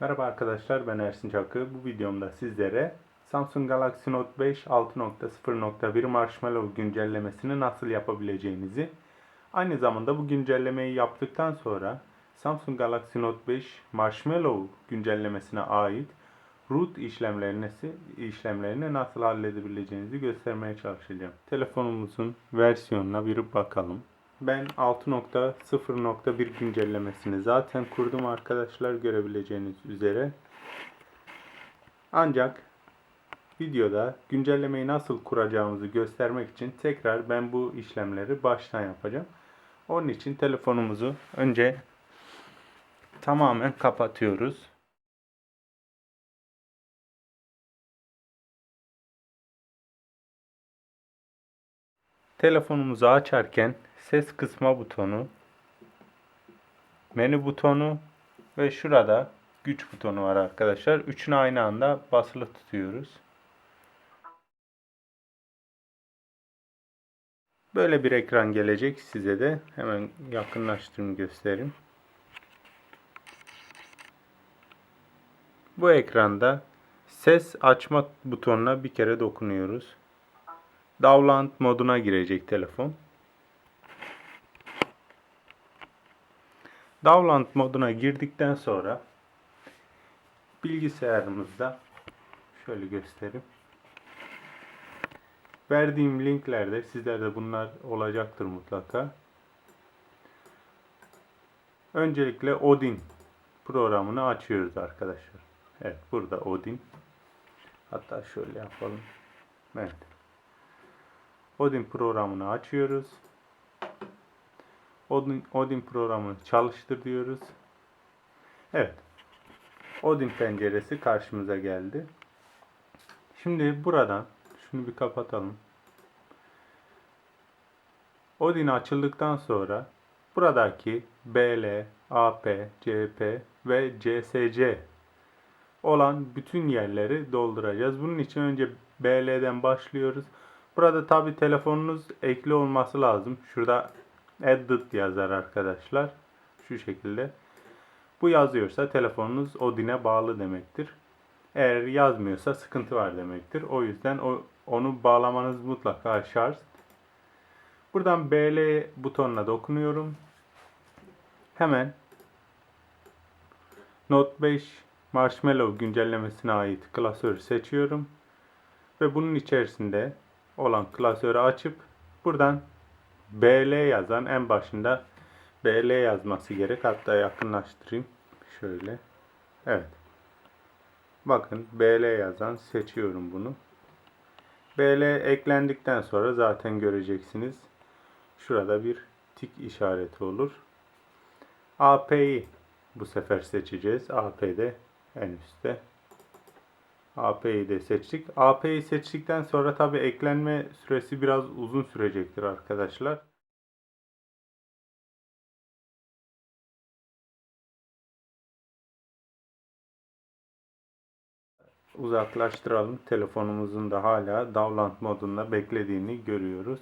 Merhaba arkadaşlar ben Ersin Çakı. Bu videomda sizlere Samsung Galaxy Note 5 6.0.1 Marshmallow güncellemesini nasıl yapabileceğinizi aynı zamanda bu güncellemeyi yaptıktan sonra Samsung Galaxy Note 5 Marshmallow güncellemesine ait root işlemlerini, işlemlerini nasıl halledebileceğinizi göstermeye çalışacağım. Telefonumuzun versiyonuna bir bakalım. Ben 6.0.1 güncellemesini zaten kurdum arkadaşlar görebileceğiniz üzere. Ancak videoda güncellemeyi nasıl kuracağımızı göstermek için tekrar ben bu işlemleri baştan yapacağım. Onun için telefonumuzu önce tamamen kapatıyoruz. Telefonumuzu açarken ses kısma butonu, menü butonu ve şurada güç butonu var arkadaşlar. Üçünü aynı anda basılı tutuyoruz. Böyle bir ekran gelecek size de. Hemen yakınlaştırayım göstereyim. Bu ekranda ses açma butonuna bir kere dokunuyoruz. Download moduna girecek telefon. Download moduna girdikten sonra bilgisayarımızda şöyle göstereyim. Verdiğim linklerde sizlerde bunlar olacaktır mutlaka. Öncelikle Odin programını açıyoruz arkadaşlar. Evet burada Odin. Hatta şöyle yapalım. Evet. Odin programını açıyoruz. Odin, Odin programını çalıştır diyoruz. Evet. Odin penceresi karşımıza geldi. Şimdi buradan şunu bir kapatalım. Odin açıldıktan sonra buradaki BL, AP, CP ve CSC olan bütün yerleri dolduracağız. Bunun için önce BL'den başlıyoruz. Burada tabi telefonunuz ekli olması lazım. Şurada added yazar arkadaşlar. Şu şekilde. Bu yazıyorsa telefonunuz Odin'e bağlı demektir. Eğer yazmıyorsa sıkıntı var demektir. O yüzden o, onu bağlamanız mutlaka şart. Buradan BL butonuna dokunuyorum. Hemen Note 5 Marshmallow güncellemesine ait klasörü seçiyorum. Ve bunun içerisinde olan klasörü açıp buradan BL yazan en başında BL yazması gerek. Hatta yakınlaştırayım. Şöyle. Evet. Bakın BL yazan seçiyorum bunu. BL eklendikten sonra zaten göreceksiniz. Şurada bir tik işareti olur. AP'yi bu sefer seçeceğiz. AP'de en üstte. AP'yi de seçtik. AP'yi seçtikten sonra tabi eklenme süresi biraz uzun sürecektir arkadaşlar. Uzaklaştıralım. Telefonumuzun da hala download modunda beklediğini görüyoruz.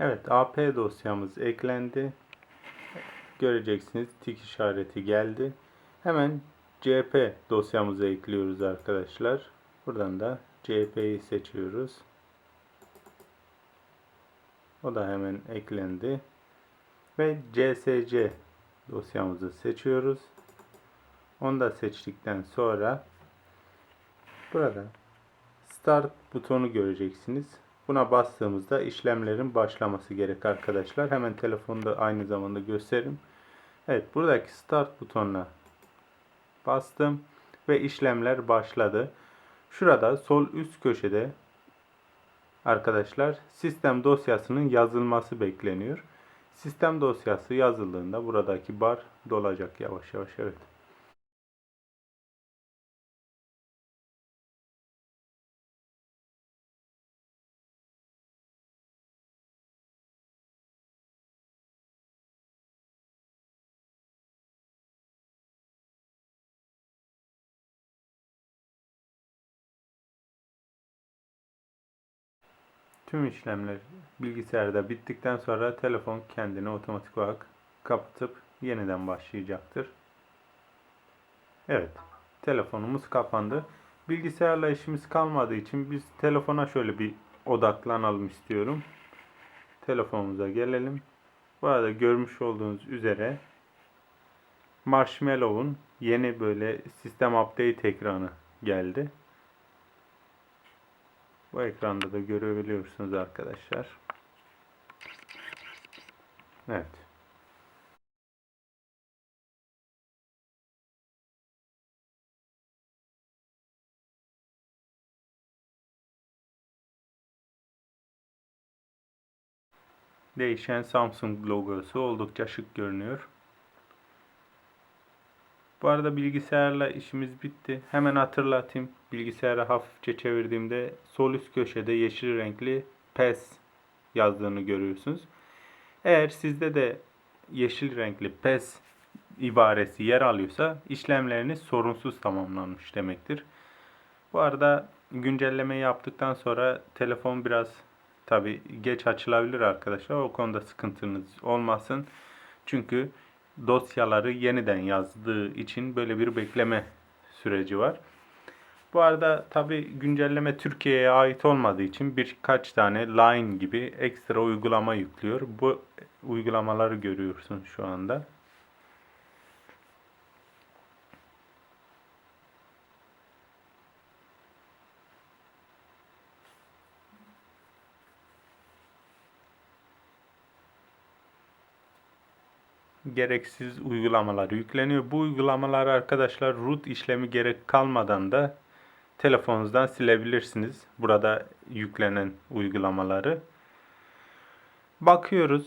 Evet AP dosyamız eklendi. Göreceksiniz tik işareti geldi. Hemen CP dosyamıza ekliyoruz arkadaşlar. Buradan da CP'yi seçiyoruz. O da hemen eklendi. Ve CSC dosyamızı seçiyoruz. Onu da seçtikten sonra burada Start butonu göreceksiniz. Buna bastığımızda işlemlerin başlaması gerek arkadaşlar. Hemen telefonda aynı zamanda göstereyim. Evet buradaki Start butonuna bastım ve işlemler başladı. Şurada sol üst köşede arkadaşlar sistem dosyasının yazılması bekleniyor. Sistem dosyası yazıldığında buradaki bar dolacak yavaş yavaş evet. Tüm işlemler bilgisayarda bittikten sonra telefon kendini otomatik olarak kapatıp yeniden başlayacaktır. Evet. Telefonumuz kapandı. Bilgisayarla işimiz kalmadığı için biz telefona şöyle bir odaklanalım istiyorum. Telefonumuza gelelim. Bu arada görmüş olduğunuz üzere Marshmallow'un yeni böyle sistem update ekranı geldi. Bu ekranda da görebiliyorsunuz arkadaşlar. Evet. Değişen Samsung logosu oldukça şık görünüyor. Bu arada bilgisayarla işimiz bitti. Hemen hatırlatayım. Bilgisayara hafifçe çevirdiğimde sol üst köşede yeşil renkli PES yazdığını görüyorsunuz. Eğer sizde de yeşil renkli PES ibaresi yer alıyorsa işlemleriniz sorunsuz tamamlanmış demektir. Bu arada güncelleme yaptıktan sonra telefon biraz tabi geç açılabilir arkadaşlar. O konuda sıkıntınız olmasın. Çünkü dosyaları yeniden yazdığı için böyle bir bekleme süreci var. Bu arada tabi güncelleme Türkiye'ye ait olmadığı için birkaç tane Line gibi ekstra uygulama yüklüyor. Bu uygulamaları görüyorsun şu anda. Gereksiz uygulamalar yükleniyor. Bu uygulamalar arkadaşlar root işlemi gerek kalmadan da telefonunuzdan silebilirsiniz. Burada yüklenen uygulamaları. Bakıyoruz.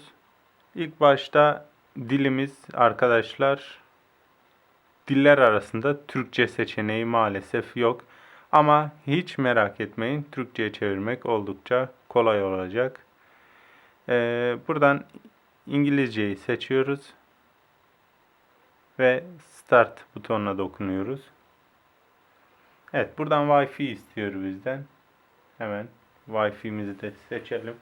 İlk başta dilimiz arkadaşlar diller arasında Türkçe seçeneği maalesef yok. Ama hiç merak etmeyin. Türkçe'ye çevirmek oldukça kolay olacak. Ee, buradan İngilizceyi seçiyoruz ve Start butonuna dokunuyoruz. Evet buradan Wi-Fi istiyor bizden. Hemen Wi-Fi'mizi de seçelim.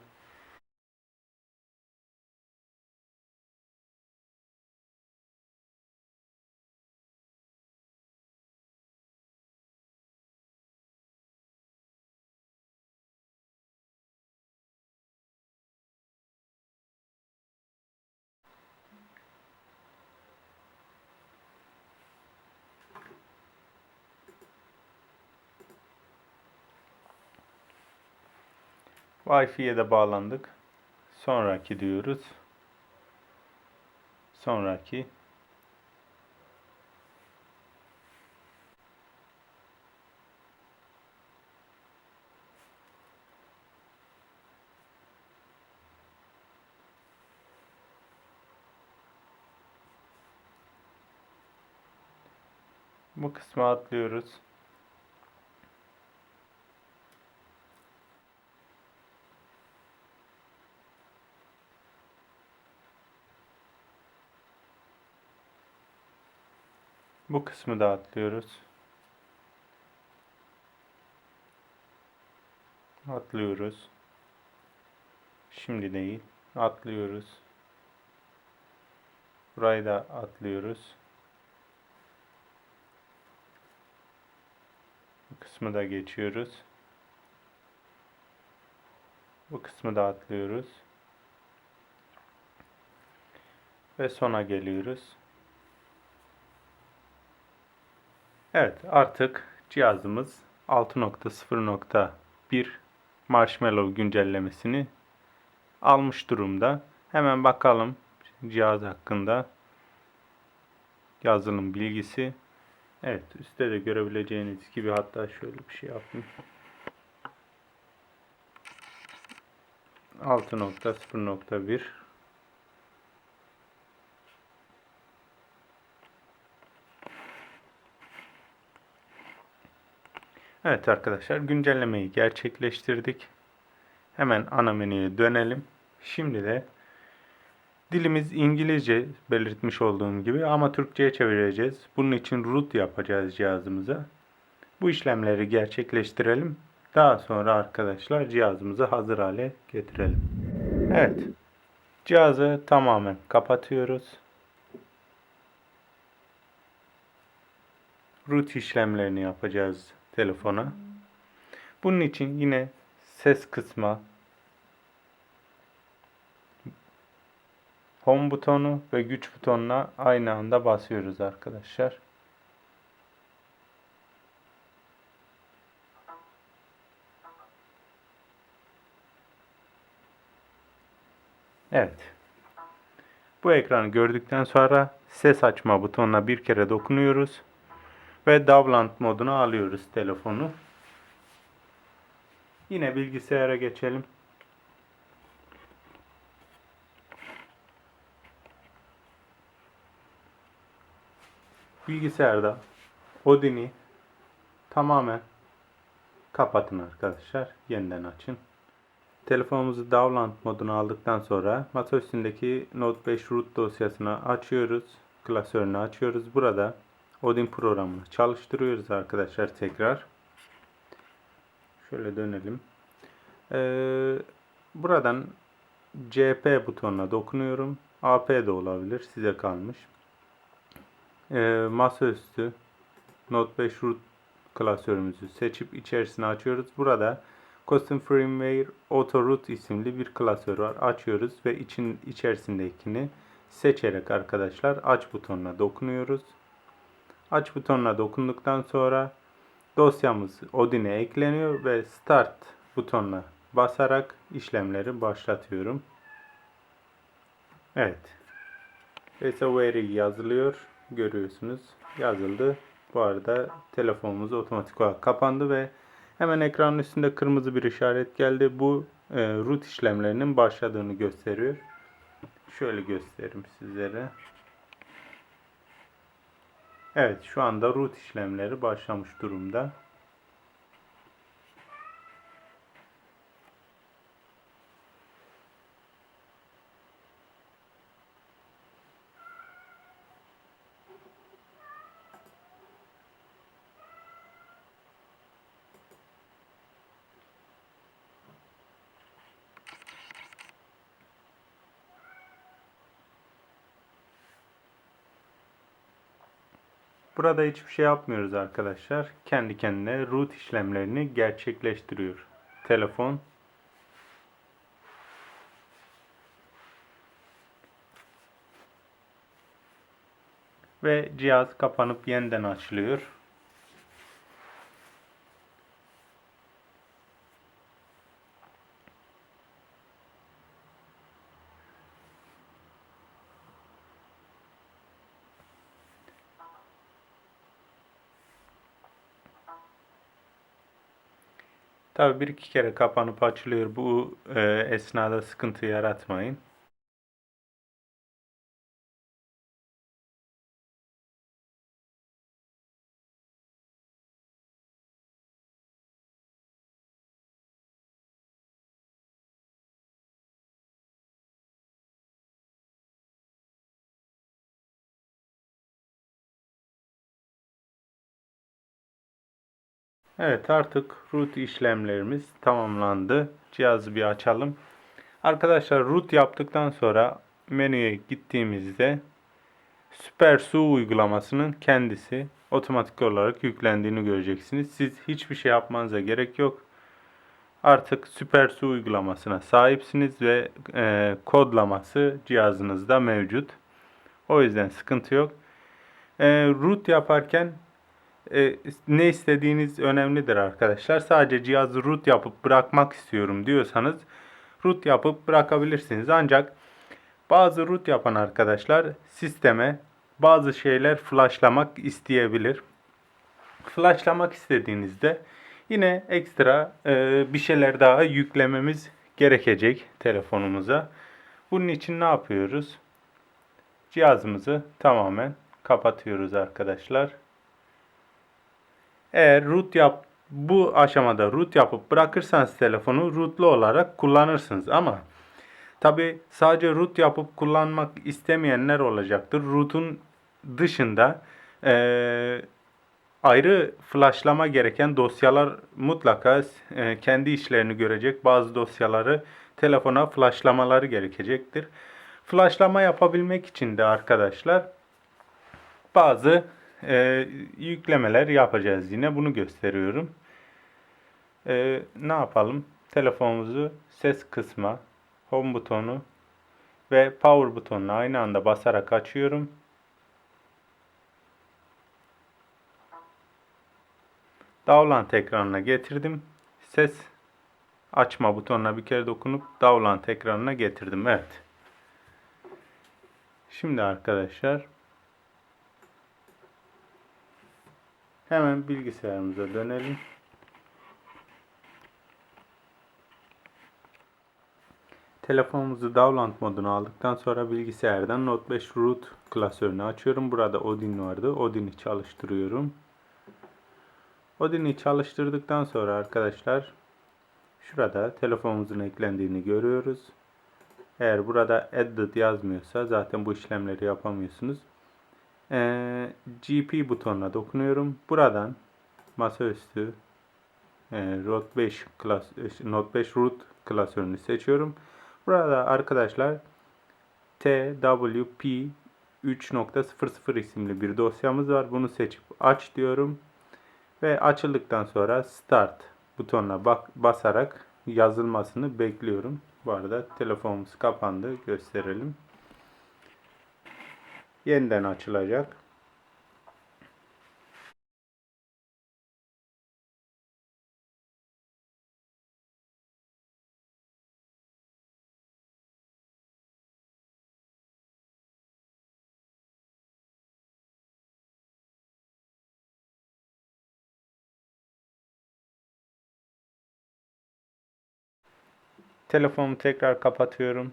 Wi-Fi'ye de bağlandık. Sonraki diyoruz. Sonraki. Bu kısmı atlıyoruz. Bu kısmı da atlıyoruz. Atlıyoruz. Şimdi değil. Atlıyoruz. Burayı da atlıyoruz. Bu kısmı da geçiyoruz. Bu kısmı da atlıyoruz. Ve sona geliyoruz. Evet artık cihazımız 6.0.1 Marshmallow güncellemesini almış durumda. Hemen bakalım cihaz hakkında yazılım bilgisi. Evet üstte de görebileceğiniz gibi hatta şöyle bir şey yapayım. 6.0.1 Evet arkadaşlar güncellemeyi gerçekleştirdik. Hemen ana menüye dönelim. Şimdi de dilimiz İngilizce belirtmiş olduğum gibi ama Türkçe'ye çevireceğiz. Bunun için root yapacağız cihazımıza. Bu işlemleri gerçekleştirelim. Daha sonra arkadaşlar cihazımızı hazır hale getirelim. Evet. Cihazı tamamen kapatıyoruz. Root işlemlerini yapacağız telefona. Bunun için yine ses kısma home butonu ve güç butonuna aynı anda basıyoruz arkadaşlar. Evet. Bu ekranı gördükten sonra ses açma butonuna bir kere dokunuyoruz ve Davlant moduna alıyoruz telefonu. Yine bilgisayara geçelim. Bilgisayarda Odin'i tamamen kapatın arkadaşlar. Yeniden açın. Telefonumuzu Davlant moduna aldıktan sonra masa üstündeki Note 5 root dosyasını açıyoruz. Klasörünü açıyoruz. Burada Odin programını çalıştırıyoruz arkadaşlar tekrar. Şöyle dönelim. Ee, buradan CP butonuna dokunuyorum. AP de olabilir. Size kalmış. Ee, masaüstü Note 5 root klasörümüzü seçip içerisine açıyoruz. Burada Custom Firmware Auto Root isimli bir klasör var. Açıyoruz ve için içerisindekini seçerek arkadaşlar aç butonuna dokunuyoruz. Aç butonuna dokunduktan sonra dosyamız Odin'e ekleniyor ve Start butonuna basarak işlemleri başlatıyorum. Evet. Reservoir yazılıyor. Görüyorsunuz. Yazıldı. Bu arada telefonumuz otomatik olarak kapandı ve hemen ekranın üstünde kırmızı bir işaret geldi. Bu e, root işlemlerinin başladığını gösteriyor. Şöyle göstereyim sizlere. Evet şu anda root işlemleri başlamış durumda. Burada hiçbir şey yapmıyoruz arkadaşlar. Kendi kendine root işlemlerini gerçekleştiriyor. Telefon ve cihaz kapanıp yeniden açılıyor. Tabi bir iki kere kapanıp açılıyor. Bu e, esnada sıkıntı yaratmayın. Evet artık root işlemlerimiz tamamlandı. Cihazı bir açalım. Arkadaşlar root yaptıktan sonra menüye gittiğimizde Super Su uygulamasının kendisi otomatik olarak yüklendiğini göreceksiniz. Siz hiçbir şey yapmanıza gerek yok. Artık Super Su uygulamasına sahipsiniz ve e, kodlaması cihazınızda mevcut. O yüzden sıkıntı yok. E, root yaparken e, ne istediğiniz önemlidir arkadaşlar. Sadece cihazı root yapıp bırakmak istiyorum diyorsanız root yapıp bırakabilirsiniz. Ancak bazı root yapan arkadaşlar sisteme bazı şeyler flashlamak isteyebilir. Flashlamak istediğinizde yine ekstra e, bir şeyler daha yüklememiz gerekecek telefonumuza. Bunun için ne yapıyoruz? Cihazımızı tamamen kapatıyoruz arkadaşlar. Eğer root yap bu aşamada root yapıp bırakırsanız telefonu rootlu olarak kullanırsınız ama tabi sadece root yapıp kullanmak istemeyenler olacaktır. Root'un dışında e, ayrı flashlama gereken dosyalar mutlaka e, kendi işlerini görecek. Bazı dosyaları telefona flashlamaları gerekecektir. Flashlama yapabilmek için de arkadaşlar bazı e, yüklemeler yapacağız yine. Bunu gösteriyorum. E, ne yapalım? Telefonumuzu ses kısma, home butonu ve power butonuna aynı anda basarak açıyorum. Download ekranına getirdim. Ses açma butonuna bir kere dokunup download ekranına getirdim. Evet. Şimdi arkadaşlar hemen bilgisayarımıza dönelim. Telefonumuzu download moduna aldıktan sonra bilgisayardan Note 5 root klasörünü açıyorum. Burada Odin vardı. Odin'i çalıştırıyorum. Odin'i çalıştırdıktan sonra arkadaşlar şurada telefonumuzun eklendiğini görüyoruz. Eğer burada added yazmıyorsa zaten bu işlemleri yapamıyorsunuz. Ee, GP butonuna dokunuyorum. Buradan masaüstü e, Note 5 klas, Note 5 root klasörünü seçiyorum. Burada arkadaşlar TWP 3.00 isimli bir dosyamız var. Bunu seçip aç diyorum. Ve açıldıktan sonra Start butonuna bak basarak yazılmasını bekliyorum. Bu arada telefonumuz kapandı. Gösterelim. Yeniden açılacak. Telefonumu tekrar kapatıyorum.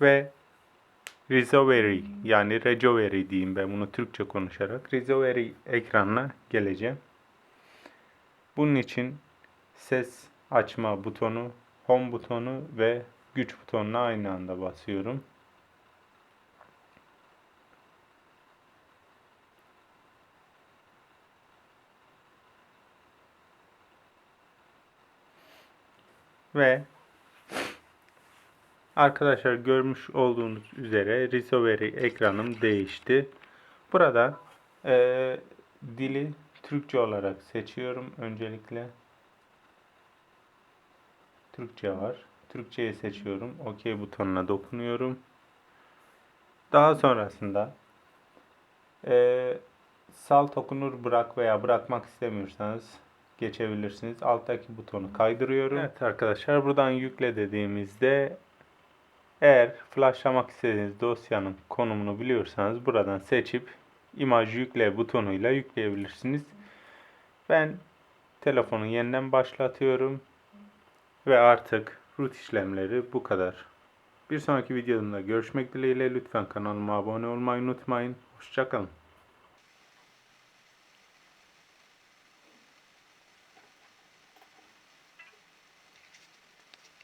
Ve Recovery yani Recovery diyeyim ben bunu Türkçe konuşarak. Recovery ekranına geleceğim. Bunun için ses açma butonu, home butonu ve güç butonuna aynı anda basıyorum. Ve arkadaşlar görmüş olduğunuz üzere recovery ekranım değişti. Burada e, dili Türkçe olarak seçiyorum öncelikle. Türkçe var. Türkçeyi seçiyorum. OK butonuna dokunuyorum. Daha sonrasında e, salt okunur bırak veya bırakmak istemiyorsanız geçebilirsiniz. Alttaki butonu kaydırıyorum. Evet arkadaşlar buradan yükle dediğimizde eğer flashlamak istediğiniz dosyanın konumunu biliyorsanız buradan seçip imaj yükle butonuyla yükleyebilirsiniz. Ben telefonu yeniden başlatıyorum ve artık root işlemleri bu kadar. Bir sonraki videomda görüşmek dileğiyle lütfen kanalıma abone olmayı unutmayın. Hoşçakalın.